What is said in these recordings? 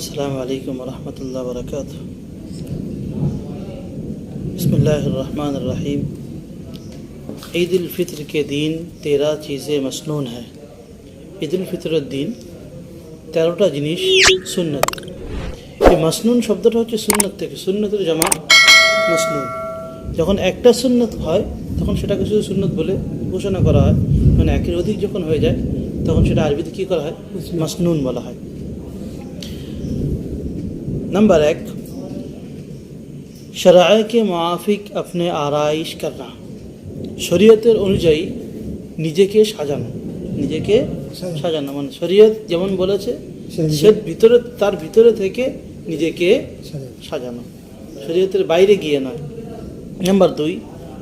السلام عليكم ورحمة الله وبركاته بسم اللہ الرحمن الرحیم عید الفطر کے دین تیرہ چیزیں مسنون ہیں ঈদ উল ফিতরের দিন তেরোটা জিনিস সুন্নত। এই মাসনুন শব্দটা হচ্ছে সুন্নত থেকে সুন্নতের জামা মাসনুন। যখন একটা সুন্নত হয়, তখন সেটাকে শুধু সুন্নত বলে ঘোষণা করা হয়। মানে একের অধিক যখন হয়ে যায়, তখন সেটা আরবিতে কী করা হয়? মাসনুন বলা হয়। नंबर एक शराय के मुआफिक अपने आरइश करना শরীয়তের অনুযায়ী নিজেকে সাজানো নিজেকে সাজানো। সাজানো মানে শরীয়ত যেমন বলেছে সেটা সে ভিতরে তার ভিতরে থেকে নিজেকে সাজানো। সাজানো শরীয়তের বাইরে গিয়ে নয় নাম্বার দুই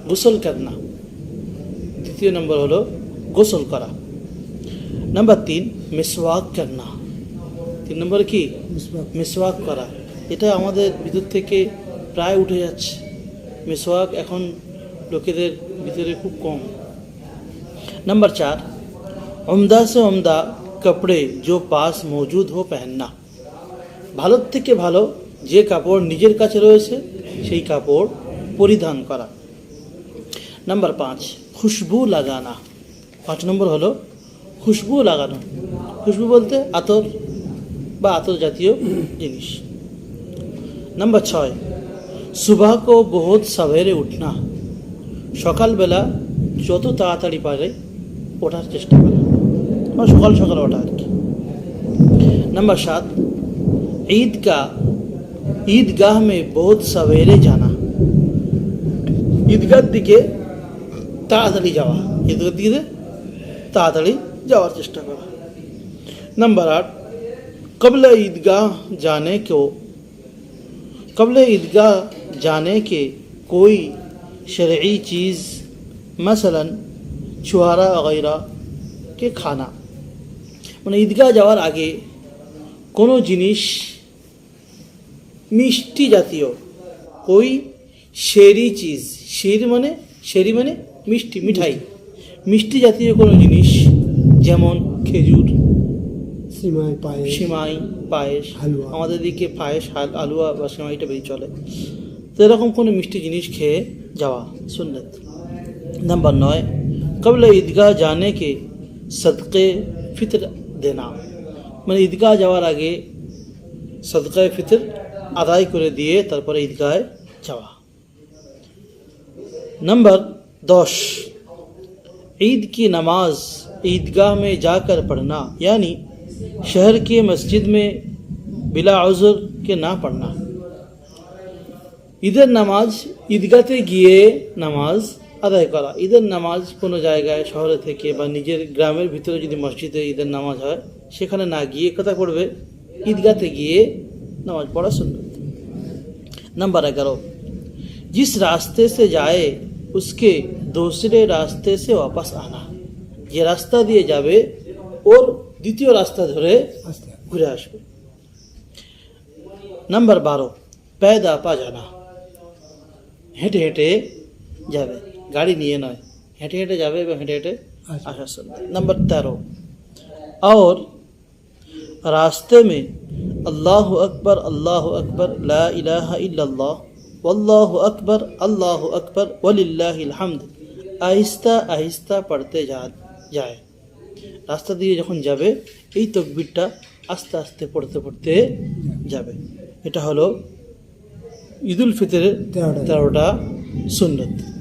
গোসল করনা দ্বিতীয় নম্বর হলো গোসল করা নাম্বার তিন মিসওয়াক করনা তিন নম্বর কি মিসবাক মিসওয়াক করা এটা আমাদের ভিতর থেকে প্রায় উঠে যাচ্ছে মিসওয়াক এখন লোকেদের ভিতরে খুব কম नंबर चार उम्दा से उम्दा कपड़े जो पास मौजूद हो पहनना ভালো থেকে ভালো যে কাপড় নিজের কাছে রয়েছে সেই কাপড় পরিধান করা নাম্বার পাঁচ খুশবু লাগানা পাঁচ নম্বর হলো খুশবু লাগানো খুশবু বলতে আতর বা আতর জিনিস। নম্বর ছয়, সুবাহ কো বহুত সাভেরে উঠনা। সকালবেলা যত তাড়াতাড়ি পারে ওঠার চেষ্টা করা। বা সকাল সকাল ওঠা আর কি। নম্বর সাত ঈদগাহ ঈদগাহ মে বহুত সভেরে জানা। ঈদগাহ দিকে তাড়াতাড়ি যাওয়া। ঈদগাহ দিকে তাড়াতাড়ি যাওয়ার চেষ্টা করা। নম্বর আট कबल ईदगाह जाने को कबल ईदगाह जाने के कोई शरई चीज़ मसलन छुहारा वगैरह के खाना মানে ঈদগাহ যাওয়ার আগে কোনো জিনিস মিষ্টি জাতীয় ওই শেরি চিজ শের মানে শেরি মানে মিষ্টি মিঠাই মিষ্টি জাতীয় কোনো জিনিস যেমন খেজুর সিমাই পায়ে সিমাই পায়েস হালুয়া। আমাদের দিকে পায়েস হাল- আলুয়া বা সিমাইটা বেশি চলে তো এরকম কোনো মিষ্টি জিনিস খেয়ে যাওয়া সুন্নত নাম্বার নয় কবল ঈদগাহ জানে কে সদকে ফিতর দেনা মানে ঈদগাহ যাওয়ার আগে সদকায় ফিতর আদায় করে দিয়ে তারপরে ঈদগাহে যাওয়া नंबर दस ईद की नमाज ईदगाह में जाकर पढ़ना यानी शहर की मस्जिद में बिला उज़र के ना पढ़ना ঈদের নামাজ ঈদগাতে গিয়ে নামাজ আদায় করা ঈদের নামাজ কোনো জায়গায় শহরে থেকে বা নিজের গ্রামের ভিতরে যদি মসজিদে ঈদের নামাজ হয় সেখানে না গিয়ে কথা পড়বে ঈদগাতে গিয়ে নামাজ পড়া সুন্নত नंबर ग्यारह जिस रास्ते से जाए उसके दूसरे रास्ते से वापस आना যে রাস্তা দিয়ে যাবে ওর দ্বিতীয় রাস্তা ধরে আস্তে ঘুরে আসবে নাম্বার বারো পেদা পা জানা হেঁটে হেঁটে যাবে গাড়ি নিয়ে নয় হেঁটে হেঁটে যাবে এবং হেঁটে হেঁটে আচ্ছা। আসার জন্য नंबर तेरह और रास्ते में अल्लाह अकबर अल्लाह अकबर ला इलाहा इल्लल्लाह वल्लाहु अकबर अल्लाह अकबर वलिल्लाहिल হামদ আহিস্তা আহিস্তা পড়তে যা যায় রাস্তা দিয়ে যখন যাবে এই তকবিরটা আস্তে আস্তে পড়তে পড়তে যাবে এটা হলো ঈদুল ফিতরের তেরোটা। সুন্দর সুন্নত